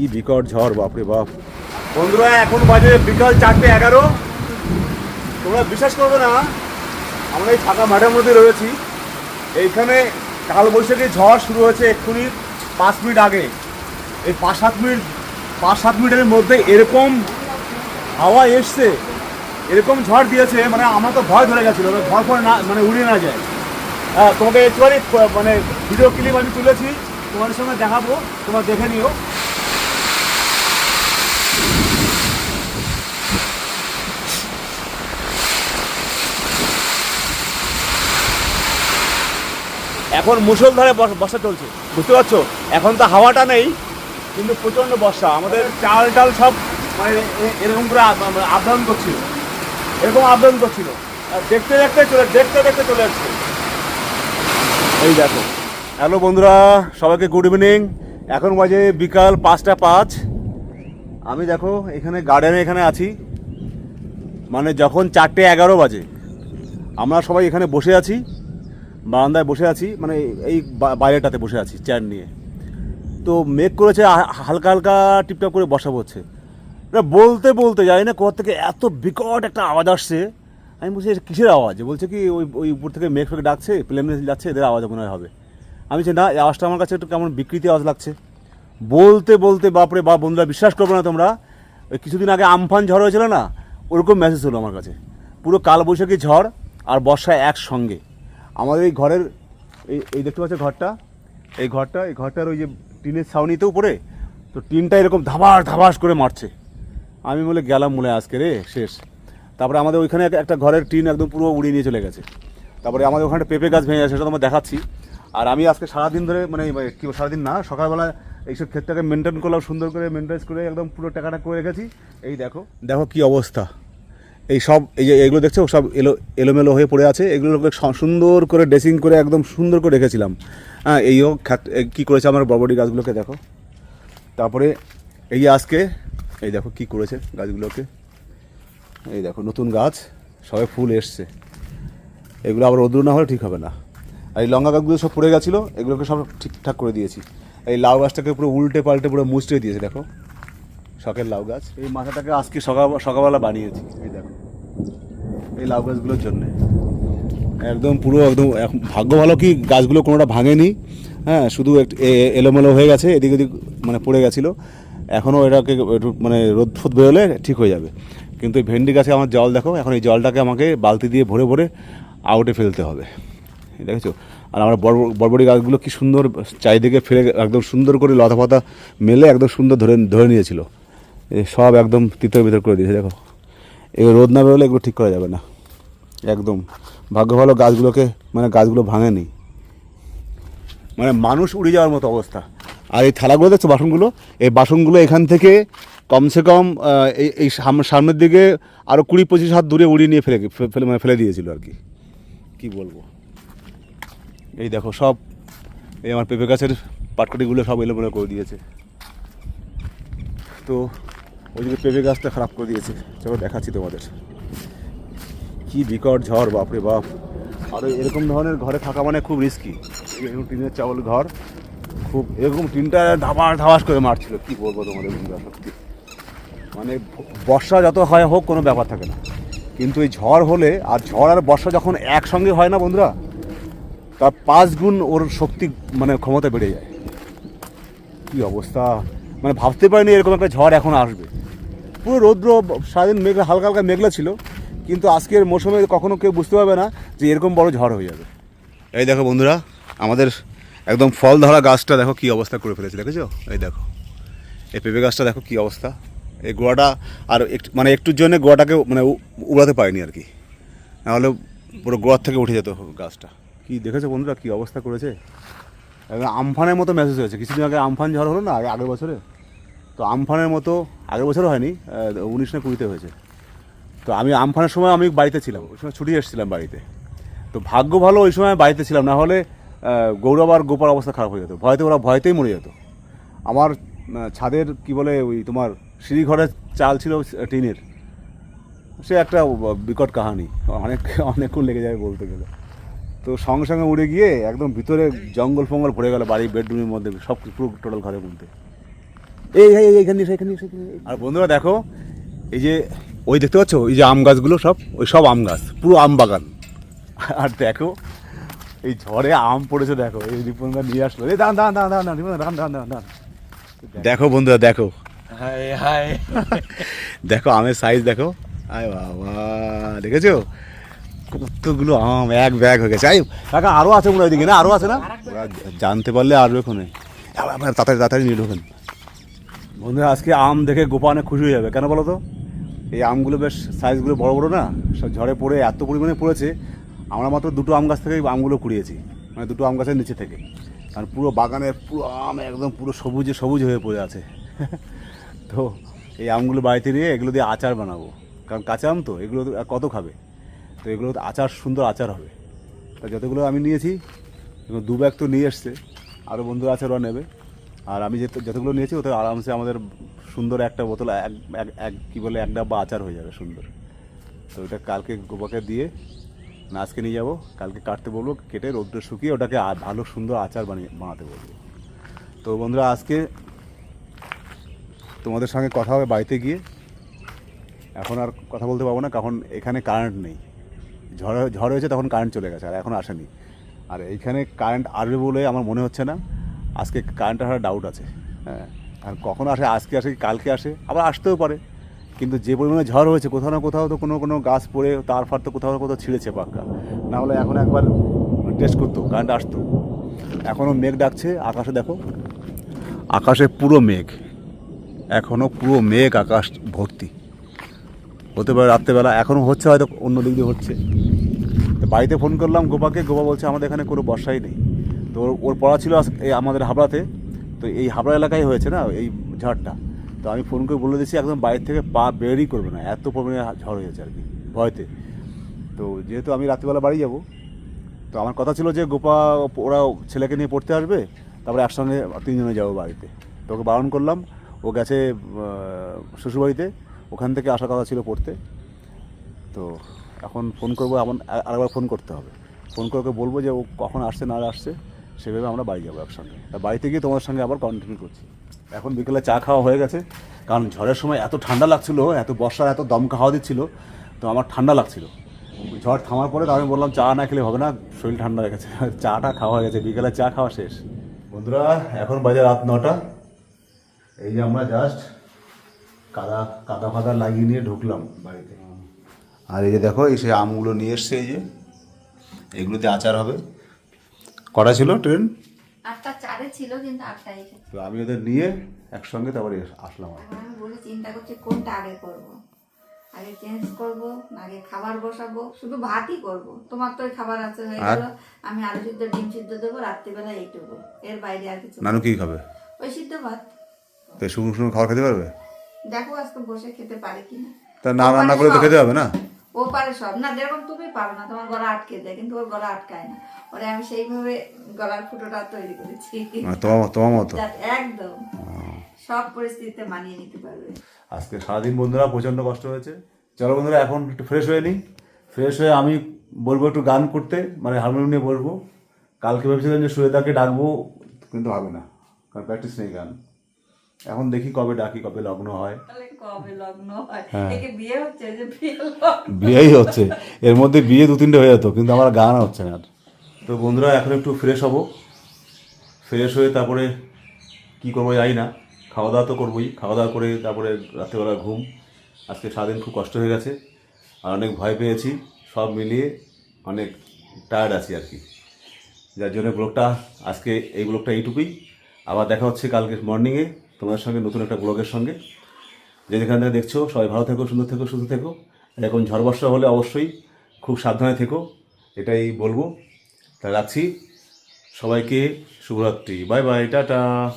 কি বিকট ঝড়, বাপরে বাপ। বন্ধুরা, এখন বাজে বিকাল চারটে এগারো। তোমরা বিশ্বাস করবে না, আমরা এই ফাঁকা মাঠের মধ্যে রয়েছি। এইখানে কাল বৈশাখী ঝড় শুরু হয়েছে এক্ষুনি পাঁচ মিনিট আগে। এই পাঁচ সাত মিনিট, পাঁচ সাত মিনিটের মধ্যে এরকম হাওয়া এসছে, এরকম ঝড় দিয়েছে মানে আমার তো ভয় ধরে গেছিল মানে ঘর পরে না মানে উড়িয়ে না যায়। হ্যাঁ তোমাকে একটুখানি মানে ভিডিও ক্লিপ আমি তুলেছি তোমার সঙ্গে দেখাবো, তোমরা দেখে নিও। এখন মুসলধারে বর্ষা চলছে। বুঝতে পারছ? এখন তো হাওয়াটা নেই, কিন্তু প্রচণ্ড বর্ষা। আমাদের চাল টাল সব মানে এরকম করে আপডাউন করছিল। এরকম আপডাউন করছিল। দেখতে দেখতে চলে দেখতে দেখতে চলে আসছে। এই দেখো। হ্যালো বন্ধুরা, সবাইকে গুড ইভিনিং এখন বাজে বিকাল পাঁচটা পাঁচ। আমি দেখো, এখানে গার্ডেনে এখানে আছি। মানে যখন চারটে এগারো বাজে। আমরা সবাই এখানে বসে আছি। বারান্দায় বসে আছি মানে এই বাইরেটাতে বসে আছি চেয়ার নিয়ে। তো মেঘ করেছে হালকা হালকা টিপটাপ করে বসা পড়ছে বলতে বলতে জানি না কোথা থেকে এত বিকট একটা আওয়াজ আসছে। আমি বলছি কিসের আওয়াজ? বলছে কি, ওই ওই উপর থেকে মেঘ ফেক ডাকছে প্লেন যাচ্ছে, এদের আওয়াজ মনে হবে। আমি বলছি, না, এই আওয়াজটা আমার কাছে একটু কেমন বিকৃতি আওয়াজ লাগছে। বলতে বলতে, বাপরে বা বন্ধুরা, বিশ্বাস করবে না তোমরা, ওই কিছুদিন আগে আমফান ঝড় হয়েছিল না, ওরকম মেসেজ হলো আমার কাছে। পুরো কালবৈশাখী ঝড় আর বর্ষা একসঙ্গে। আমাদের এই ঘরের এই এই দেখতে পাচ্ছ ঘরটা? এই ঘরটা, এই ঘরটার ওই যে টিনের ছাউনিতেও পড়ে তো টিনটা এরকম ধাবাস ধাবাস করে মারছে। আমি বলে গেলাম মনে আজকে রে, শেষ। তারপরে আমাদের ওইখানে একটা ঘরের টিন একদম পুরো উড়িয়ে নিয়ে চলে গেছে। তারপরে আমাদের ওখানে পেঁপে গাছ ভেঙে গেছে, সেটা তোমার দেখাচ্ছি। আর আমি আজকে সারাদিন ধরে মানে কি সারাদিন না, সকালবেলা এইসব ক্ষেত্রটাকে মেনটেন করলাম, সুন্দর করে মেনটেন করে একদম পুরো টাকাটা করে রেখেছি। এই দেখো। দেখো কি অবস্থা। এই সব, এই যে এগুলো দেখছ, সব এলো, এলোমেলো হয়ে পড়ে আছে। এগুলোকে সুন্দর করে ড্রেসিং করে একদম সুন্দর করে রেখেছিলাম। হ্যাঁ এই হোক খ্যাত- এই কী করেছে আমার বড়বড়ি গাছগুলোকে দেখো। তারপরে এই আজকে, এই দেখো কি করেছে গাছগুলোকে। এই দেখো নতুন গাছ, সবে ফুল এসছে। এগুলো আবার রোদ্র না হলে ঠিক হবে না। আর এই লঙ্কা গাছগুলো সব পড়ে গেছিল, এগুলোকে সব ঠিকঠাক করে দিয়েছি। এই লাউ গাছটাকে পুরো উল্টে পাল্টে পুরো মুচড়ে দিয়েছে, দেখো। শখের লাউ গাছ। এই মাথাটাকে আজকে সকাল, সকালবেলা বানিয়েছি, এই দেখো। এই লাউ গাছগুলোর জন্যে। একদম পুরো, একদম ভাগ্য ভালো কি গাছগুলো কোনোটা ভাঙেনি। হ্যাঁ শুধু একটু এলোমেলো হয়ে গেছে, এদিক ওদিক মানে পড়ে গেছিল। এখনও এটাকে মানে রোদ ফোদ বেরোলে ঠিক হয়ে যাবে। কিন্তু এই ভেন্ডি গাছে আমার জল দেখো, এখন এই জলটাকে আমাকে বালতি দিয়ে ভরে ভরে আউটে ফেলতে হবে। দেখেছ? আর আমার বড়, বড়বড়ি গাছগুলো কি সুন্দর চারিদিকে ফেলে, একদম সুন্দর করে লতা পাতা মেলে একদম সুন্দর ধরে ধরে নিয়েছিল। সব একদম তিতর ভিতর করে দিয়েছে, দেখো। এগুলো রোদ না বেরোলে এগুলো ঠিক করা যাবে না। একদম। ভাগ্য ভালো গাছগুলোকে মানে গাছগুলো ভাঙেনি। মানে মানুষ উড়ে যাওয়ার মতো অবস্থা। আর এই থালাগুলো দেখছ, বাসনগুলো? এই বাসনগুলো এখান থেকে কমসে কম এই এই সাম- সামনের দিকে আরও কুড়ি পঁচিশ হাত দূরে উড়িয়ে নিয়ে ফেলে ফেলে মানে ফেলে দিয়েছিল আর কি। কি বলব? এই দেখো সব, এই আমার পেঁপে গাছের পাটকাটিগুলো সব এলোমেলো করে দিয়েছে। তো ওইদিকে পেঁপে গাছটা খারাপ করে দিয়েছে। চলো দেখাচ্ছি তোমাদের। কি বিকট ঝড়, বাপরে বাপ। আর এরকম ধরনের ঘরে থাকা মানে খুব রিস্কি এরকম টিনের চাউল ঘর, খুব এরকম টিনটা ধাবাস ধাবাস করে মারছিল। কি বলব তোমাদের বন্ধুরা, সত্যি। মানে বর্ষা যত হয় হোক, কোনো ব্যাপার থাকে না। কিন্তু এই ঝড় হলে, আর ঝড় আর বর্ষা যখন একসঙ্গে হয় না বন্ধুরা, তার পাঁচ গুণ ওর শক্তি মানে ক্ষমতা বেড়ে যায়। কি অবস্থা? মানে ভাবতে পারিনি এরকম একটা ঝড় এখন আসবে। পুরো রৌদ্র সারাদিন মেঘলা হালকা হালকা মেঘলা ছিল কিন্তু আজকের মৌসুমে কখনো কেউ বুঝতে পারবে না যে এরকম বড় ঝড় হয়ে যাবে। এই দেখো বন্ধুরা আমাদের একদম ফল ধরা গাছটা দেখো কি অবস্থা করে ফেলেছে দেখেছ? এই দেখো এই পেঁপে গাছটা দেখো কি অবস্থা। এই গোড়াটা আর একটু মানে একটুর জন্য গোড়াটাকে মানে উড়াতে পারিনি আর কি। নাহলে পুরো গোয়ার থেকে উঠে যেত গাছটা। কি দেখেছ বন্ধুরা কি অবস্থা করেছে? আমফানের মতো মেসেজ হয়েছে। কিছুদিন আগে আমফান ঝড় হলো না, আগে আগের বছরে? তো আমফানের মতো, আগের বছরও হয়নি উনিশ না কুড়িতে হয়েছে। তো আমি আমফানের সময় আমি বাড়িতে ছিলাম, ওই সময় ছুটি এসেছিলাম বাড়িতে। তো ভাগ্য ভালো, ওই সময় বাড়িতে ছিলাম, না হলে গৌরব আর গোপার অবস্থা খারাপ হয়ে যেত। ভয়তে ওরা ভয়তেই মরে যেত। আমার ছাদের কি বলে ওই তোমার সিঁড়িঘরের চাল ছিল টিনের। সে একটা বিকট কাহানি, অনেক, অনেকক্ষণ লেগে যাবে বলতে গেলে। তো সঙ্গে সঙ্গে উড়ে গিয়ে একদম ভিতরে জঙ্গল ফঙ্গল ভরে গেল বাড়ির বেডরুমের মধ্যে সব পুরো টোটাল ঘরের মধ্যে। এই এই এই, এইখানে এসো। আর বন্ধুরা দেখো এই যে ওই দেখতে পাচ্ছ? এই যে আম গাছগুলো সব ওই সব আম গাছ পুরো আম বাগান। আর দেখো এই ঝড়ে আম পড়েছে দেখো। এই রিপনদা নিয়ে আসলো। এই দাঁড়ান দাঁড়ান দাঁড়ান দাঁড়ান রিপনদা দাঁড়ান দাঁড়ান দাঁড়ান। দেখো বন্ধুরা দেখো। হাই হাই দেখো আমের সাইজ দেখো। আয় বাবা দেখেছ? কতগুলো আম এক ব্যাগ হয়ে গেছে। কাকা আরও আছে মনে হয় ওইদিকে না? আরও আছে না? ওরা জানতে পারলে আরও আপনার তাড়াতাড়ি তাড়াতাড়ি নিয়ে ঢোকেন। বন্ধুরা আজকে আম দেখে গোপা অনেক খুশি হয়ে যাবে। কেন বলো তো? এই আমগুলো বেশ সাইজগুলো বড় বড় না? সব ঝড়ে পড়ে এত পরিমাণে পড়েছে। আমরা মাত্র দুটো আম গাছ থেকে আমগুলো কুড়িয়েছি। মানে দুটো আম গাছের নিচে থেকে। কারণ পুরো বাগানের পুরো আম একদম পুরো সবুজে সবুজ হয়ে পড়ে আছে। তো এই আমগুলো বাড়িতে নিয়ে এগুলো দিয়ে আচার বানাবো। কারণ কাঁচা আম তো এগুলো কত খাবে? তো এগুলো আচার, সুন্দর আচার হবে। তা যতগুলো আমি নিয়েছি দু ব্যাগ তো নিয়ে এসছে আরও বন্ধুরা আছে, ওরা নেবে। আর আমি যেত যতগুলো নিয়েছি, ওতে আরামসে আমাদের সুন্দর একটা বোতল, এক এক এক কী বলে, এক ডাব্বা আচার হয়ে যাবে সুন্দর। তো ওটা কালকে গোপাকে দিয়ে না আজকে নিয়ে যাব, কালকে কাটতে বলব, কেটে রোদ্রে শুকিয়ে ওটাকে ভালো সুন্দর আচার বানিয়ে বানাতে বলব। তো বন্ধুরা, আজকে তোমাদের সঙ্গে কথা হবে বাড়িতে গিয়ে। এখন আর কথা বলতে পারব না, কারণ এখানে কারেন্ট নেই। ঝড় ঝড় হয়েছে তখন কারেন্ট চলে গেছে, আর এখন আসেনি। আর এইখানে কারেন্ট আসবে বলে আমার মনে হচ্ছে না। আজকে কারেন্ট আসার ডাউট আছে হ্যাঁ। আর কখন আসে, আজকে আসে কালকে আসে, আবার আসতেও পারে। কিন্তু যে পরিমাণে ঝড় হয়েছে, কোথাও না কোথাও তো কোনো কোনো গাছ পড়ে, তার ফার তো কোথাও না কোথাও ছিঁড়েছে পাক্কা। না হলে এখন একবার টেস্ট করতো কারেন্ট আসতো। এখনও মেঘ ডাকছে, আকাশে দেখো। আকাশে পুরো মেঘ, এখনও পুরো মেঘ আকাশ ভর্তি। হতে পারে রাত্রেবেলা। এখনও হচ্ছে, হয়তো অন্য দিক দিয়ে হচ্ছে। তো বাড়িতে ফোন করলাম গোপাকে, গোপা বলছে, আমাদের এখানে কোনো বর্ষাই নেই। তো ওর- পড়া ছিল এই আমাদের হাবড়াতে। তো এই হাবড়া এলাকায় হয়েছে না, এই ঝড়টা? তো আমি ফোন করে বলে দিয়েছি, একদম বাইরে থেকে পা বেরই করবে না। এত পরিমাণে ঝড় হয়েছে আর কি, ভয়তে। তো যেহেতু আমি রাত্রিবেলা বাড়ি যাব, তো আমার কথা ছিল যে, গোপা, ওরা ছেলেকে নিয়ে পড়তে আসবে, তারপরে একসঙ্গে তিনজনে যাব বাড়িতে। তো ওকে বারণ করলাম। ও গেছে শ্বশুরবাড়িতে। ওখান থেকে আসার কথা ছিল পড়তে। তো এখন ফোন করব এমন আরেকবার ফোন করতে হবে। ফোন করে ওকে বলব যে ও কখন আসছে, না আসছে সেভাবে আমরা বাড়ি যাব একসঙ্গে। বাড়িতে গিয়ে তোমার সঙ্গে আবার কন্টিনিউ করছি। এখন বিকেলে চা খাওয়া হয়ে গেছে, কারণ ঝড়ের সময় এত ঠান্ডা লাগছিল, এত বর্ষার এত দমকা হাওয়া দিচ্ছিল, তো আমার ঠান্ডা লাগছিল। ঝড় থামার পরে তো আমি বললাম, চা না খেলে হবে না, শরীর ঠান্ডা হয়ে গেছে। চাটা খাওয়া হয়ে গেছে, বিকেলে চা খাওয়া শেষ। বন্ধুরা, এখন বাজে রাত নটা। এই যে আমরা জাস্ট কাদা কাদা ফাদা লাগিয়ে নিয়ে ঢুকলাম বাড়িতে। আর এই যে দেখো এই সেই আমগুলো নিয়ে এসছে এই যে। এগুলোতে আচার হবে। কটা ছিল ট্রেন? আটটা চারে ছিল কিন্তু আটটা তো আমি ওদের নিয়ে একসঙ্গে তারপরে আসলাম আমি বলে চিন্তা করছি কোনটা আগে করব। আগে চেঞ্জ করব আগে খাবার বসাবো? শুধু ভাতই করব। তোমার তো খাবার আছে হয়ে? গেল। আমি আলু সিদ্ধ ডিম সিদ্ধ দেবো রাত্রিবেলা এইটুকু। এর বাইরে আর কিছু নানু কি খাবে? ওই সিদ্ধ ভাত। তো শুকনো শুকনো খাবার খেতে পারবে? দেখো আজকে বসে খেতে পারে কিনা। তা না রান্না করে তো খেতে হবে না? ও পারে সব। না যেরকম তুমি পারো না তোমার গলা আটকে দেয় কিন্তু ওর গলা আটকায় না। ওরে আমি সেইভাবে গলার ফুটোটা তৈরি করেছি। মানে তোমার তোমার মতো? একদম। সব পরিস্থিতিতে মানিয়ে নিতে পারবে। আজকে সারাদিন বন্ধুরা প্রচণ্ড কষ্ট হয়েছে। চলো বন্ধুরা এখন একটু ফ্রেশ হয়ে নিই। ফ্রেশ হয়ে আমি বলব একটু গান করতে মানে হারমোনিয়াম নিয়ে বলব। কালকে ভেবেছিলাম যে সুয়েদাকে ডাকবো কিন্তু হবে না। কারণ প্র্যাকটিস নেই গান। এখন দেখি কবে ডাকি কবে লগ্ন হয়। হয়? বিয়েই হচ্ছে। এর মধ্যে বিয়ে দু তিনটে হয়ে যেত কিন্তু আমার গান হচ্ছে না আর। তো বন্ধুরা এখন একটু ফ্রেশ হব। ফ্রেশ হয়ে তারপরে কি করব যাই না। খাওয়া দাওয়া তো করবোই। খাওয়া দাওয়া করে তারপরে রাত্রেবেলা ঘুম। আজকে সারাদিন খুব কষ্ট হয়ে গেছে। আর অনেক ভয় পেয়েছি। সব মিলিয়ে অনেক টায়ার্ড আছি আর কি। যার জন্য ব্লগটা আজকে এই ব্লগটা এইটুকুই। আবার দেখা হচ্ছে কালকে মর্নিংয়ে তোমাদের সঙ্গে, নতুন একটা ব্লগের সঙ্গে। যে যেখান থেকে দেখছ, সবাই ভালো থেকো, সুন্দর থেকো, সুস্থ থেকো। এখন ঝড় বর্ষা হলে অবশ্যই খুব সাবধানে থেকো, এটাই বলব। তা রাখছি। সবাইকে শুভরাত্রি। Bye bye, tata.